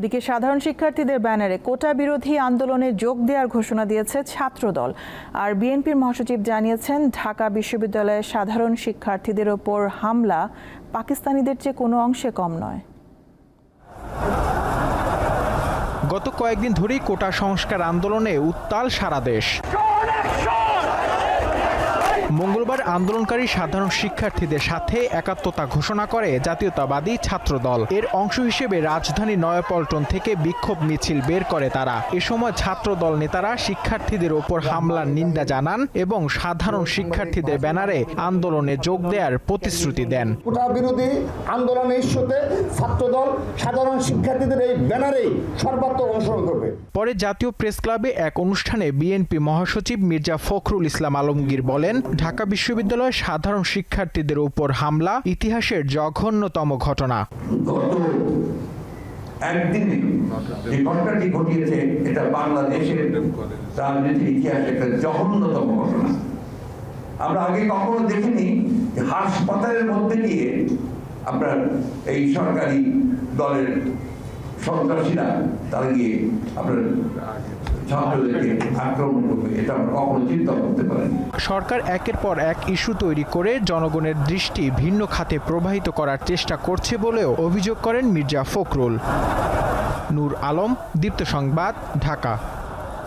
এদিকে সাধারণ শিক্ষার্থীদের ব্যানারে কোটা বিরোধী আন্দোলনে যোগ দেওয়ার ঘোষণা দিয়েছে ছাত্রদল। আর বিএনপির মহাসচিব জানিয়েছেন, ঢাকা বিশ্ববিদ্যালয়ের সাধারণ শিক্ষার্থীদের ওপর হামলা পাকিস্তানিদের চেয়ে কোনো অংশে কম নয়। গত কয়েকদিন ধরেই কোটা সংস্কার আন্দোলনে উত্তাল সারা দেশ। মঙ্গলবার আন্দোলনকারী সাধারণ শিক্ষার্থীদের সাথে একাত্মতা ঘোষণা করে জাতীয়তাবাদী ছাত্রদল। এর অংশ হিসেবে রাজধানী নয়াপল্টন থেকে বিক্ষোভ মিছিল বের করে তারা। এ সময় ছাত্রদল নেতারা শিক্ষার্থীদের ওপর হামলার নিন্দা জানান এবং সাধারণ শিক্ষার্থীদের ব্যানারে আন্দোলনে যোগ দেওয়ার প্রতিশ্রুতি দেন। বিরোধী আন্দোলনের ইস্যুতে ছাত্রদল সাধারণ শিক্ষার্থীদের এই ব্যানারেই সর্বাত্মক অংশগ্রহণ করবে। পরে জাতীয় প্রেস ক্লাবে এক অনুষ্ঠানে বিএনপি মহাসচিব মির্জা ফখরুল ইসলাম আলমগীর বলেন ঢাকা বিশ্ববিদ্যালয়ের সাধারণ শিক্ষার্থীদের উপর হামলা, ইতিহাসের জঘন্যতম ঘটনা। একদিনে যে ঘটনাটি ঘটিয়েছে, এটা বাংলাদেশের রাজনীতির ইতিহাসে একটা জঘন্যতম ঘটনা। আমরা আগে কখনো দেখিনি হাসপাতালের মধ্যে দিয়ে আপনার এই সরকারি দলের সন্ত্রাসীরা তারা গিয়ে আপনার ছাত্রদেরকে আক্রমণ সরকার একের পর এক ইস্যু তৈরি করে জনগণের দৃষ্টি ভিন্ন খাতে প্রবাহিত করার চেষ্টা করছে বলেও অভিযোগ করেন মির্জা ফখরুল। নূর আলম, দীপ্ত সংবাদ, ঢাকা।